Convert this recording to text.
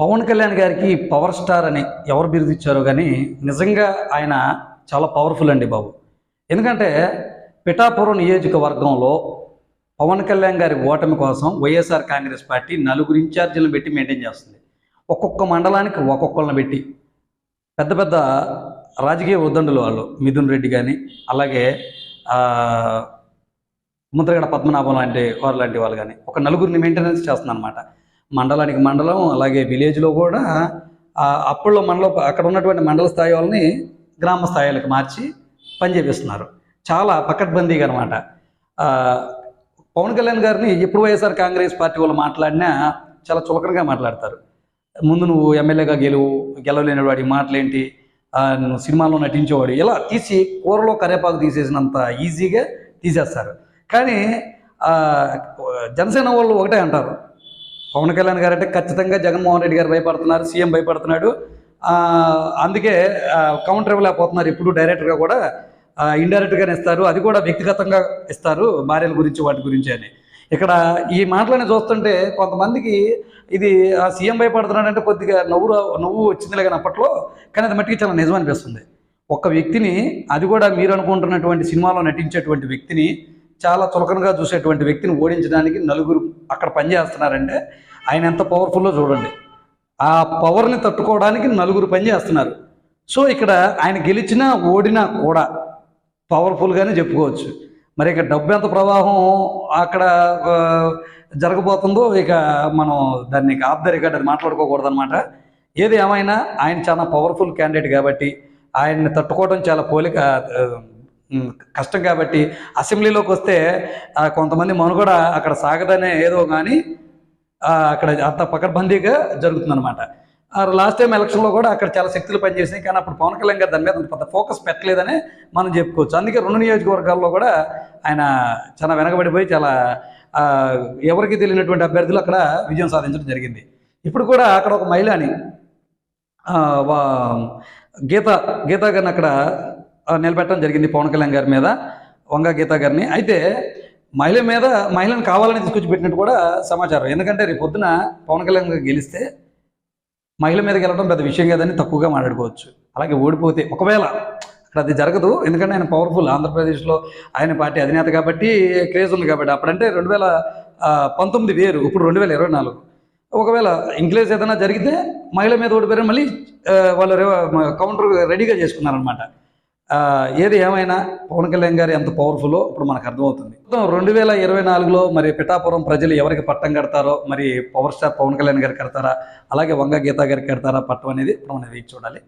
పవన్ కళ్యాణ్ గారికి power star అని ఎవరు బిరుదు ఇచ్చారో కానీ నిజంగా ఆయన చాలా పవర్ఫుల్ అండి బాబు. ఎందుకంటే పిఠాపురం నియోజకవర్గంలో పవన్ కళ్యాణ్ గారి ఓటమి కోసం వైఎస్ఆర్ కాంగ్రెస్ పార్టీ నలుగురు ఇన్ఛార్జీలను పెట్టి మెయింటైన్ చేస్తుంది. ఒక్కొక్క మండలానికి ఒక్కొక్కళ్ళని పెట్టి పెద్ద పెద్ద రాజకీయ ఉద్దండులు వాళ్ళు మిథున్ రెడ్డి కానీ అలాగే ముద్రగడ పద్మనాభం లాంటి వారు లాంటి వాళ్ళు కానీ ఒక నలుగురిని మెయింటెనెన్స్ చేస్తుందనమాట మండలానికి మండలం అలాగే విలేజ్లో కూడా అప్పుల్లో మండలం అక్కడ ఉన్నటువంటి మండల స్థాయి వాళ్ళని గ్రామ స్థాయిలకు మార్చి పనిచేపిస్తున్నారు. చాలా పకడ్బందీగా అనమాట పవన్ కళ్యాణ్ గారిని ఎప్పుడు వైఎస్ఆర్ కాంగ్రెస్ పార్టీ వాళ్ళు మాట్లాడినా చాలా చులకనగా మాట్లాడతారు. ముందు నువ్వు ఎమ్మెల్యేగా గెలువు గెలవలేని వాడి మాటలేంటి నువ్వు సినిమాలో నటించేవాడు ఇలా తీసి కూరలో కరేపాకు తీసేసినంత ఈజీగా తీసేస్తారు. కానీ జనసేన వాళ్ళు ఒకటే అంటారు. పవన్ కళ్యాణ్ గారు అంటే ఖచ్చితంగా జగన్మోహన్ రెడ్డి గారు భయపడుతున్నారు సీఎం భయపడుతున్నాడు. అందుకే కౌంటర్ ఇవ్వలేకపోతున్నారు. ఇప్పుడు డైరెక్ట్గా కూడా ఇండైరెక్ట్గానే ఇస్తారు. అది కూడా వ్యక్తిగతంగా ఇస్తారు భార్యల గురించి వాటి గురించి అని. ఇక్కడ ఈ మాటలని చూస్తుంటే కొంతమందికి ఇది సీఎం భయపడుతున్నాడు అంటే కొద్దిగా నవ్వు నవ్వు వచ్చిందిలే కానీ అప్పట్లో కానీ అది మట్టికి చాలా నిజం అనిపిస్తుంది. ఒక వ్యక్తిని అది కూడా మీరు అనుకుంటున్నటువంటి సినిమాలో నటించేటువంటి వ్యక్తిని చాలా చులకనగా చూసేటువంటి వ్యక్తిని ఓడించడానికి నలుగురు అక్కడ పనిచేస్తున్నారంటే ఆయన ఎంత పవర్ఫుల్లో చూడండి. ఆ పవర్ని తట్టుకోవడానికి నలుగురు పనిచేస్తున్నారు సో ఇక్కడ ఆయన గెలిచినా ఓడినా కూడా పవర్ఫుల్గానే చెప్పుకోవచ్చు. మరి ఇక డబ్బు ఎంత ప్రవాహం అక్కడ జరగబోతుందో ఇక మనం దాన్ని ఇక రికార్డ్ మాట్లాడుకోకూడదు అనమాట ఏది ఏమైనా ఆయన చాలా పవర్ఫుల్ క్యాండిడేట్ కాబట్టి ఆయన్ని తట్టుకోవడం చాలా పోలిక కష్టం కాబట్టి అసెంబ్లీలోకి వస్తే కొంతమంది మనుగడ అక్కడ సాగదనే ఏదో కానీ అక్కడ అంత పకడ్బందీగా జరుగుతుందన్నమాట. లాస్ట్ టైం ఎలక్షన్లో కూడా అక్కడ చాలా శక్తులు పనిచేసినాయి. కానీ అప్పుడు పవన్ కళ్యాణ్ గారు దాని మీద పెద్ద ఫోకస్ పెట్టలేదని మనం చెప్పుకోవచ్చు. అందుకే రెండు నియోజకవర్గాల్లో కూడా ఆయన చాలా వెనకబడిపోయి చాలా ఎవరికి తెలియనటువంటి అభ్యర్థులు అక్కడ విజయం సాధించడం జరిగింది. ఇప్పుడు కూడా అక్కడ ఒక మహిళని ఆ, వా- గీత గారిని అక్కడ నిలబెట్టడం జరిగింది పవన్ కళ్యాణ్ గారి మీద వంగ గీతా గారిని. అయితే మహిళ మీద మహిళను కావాలని తీసుకొచ్చి పెట్టినట్టు కూడా సమాచారం. ఎందుకంటే రేపు పొద్దున పవన్ కళ్యాణ్ గారు గెలిస్తే మహిళ మీద గెలవడం పెద్ద విషయం కాదని తక్కువగా మాట్లాడుకోవచ్చు. అలాగే ఓడిపోతే ఒకవేళ అక్కడ అది జరగదు. ఎందుకంటే ఆయన పవర్ఫుల్ ఆంధ్రప్రదేశ్లో ఆయన పార్టీ అధినేత కాబట్టి క్రేజ్ ఉంది కాబట్టి. అప్పుడంటే రెండు వేల పంతొమ్మిది వేరు ఇప్పుడు రెండు వేల ఇరవై నాలుగు. ఒకవేళ ఇంక్లేజ్ ఏదైనా జరిగితే మహిళ మీద ఓడిపోయారు మళ్ళీ వాళ్ళు కౌంటర్ రెడీగా చేసుకున్నారనమాట ఏది ఏమైనా పవన్ కళ్యాణ్ గారు ఎంత పవర్ఫుల్లో ఇప్పుడు మనకు అర్థమవుతుంది. మొత్తం రెండు వేల ఇరవై నాలుగులో మరి పిఠాపురం ప్రజలు ఎవరికి పట్టం కడతారో మరి పవర్ స్టార్ పవన్ కళ్యాణ్ గారికి కడతారా అలాగే వంగ గీతా గారికి కడతారా పట్టం అనేది మనం వేచి చూడాలి.